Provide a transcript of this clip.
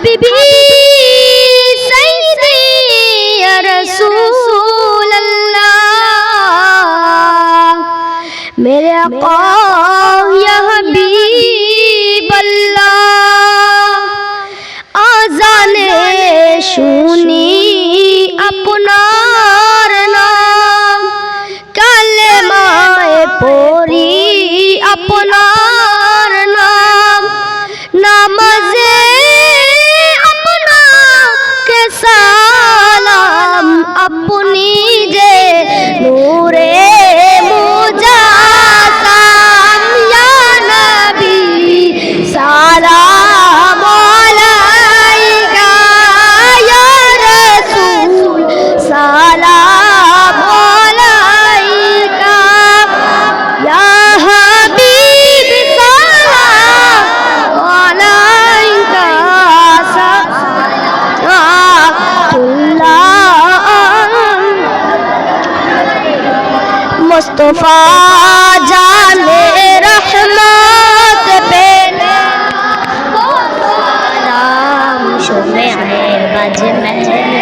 হাবিবি मेरे আজানে শুনি আপনার নাম কালে মায় পড়ি আপন মোস্তফা জানে রহমত পে নাম শুনে বাজে মেজে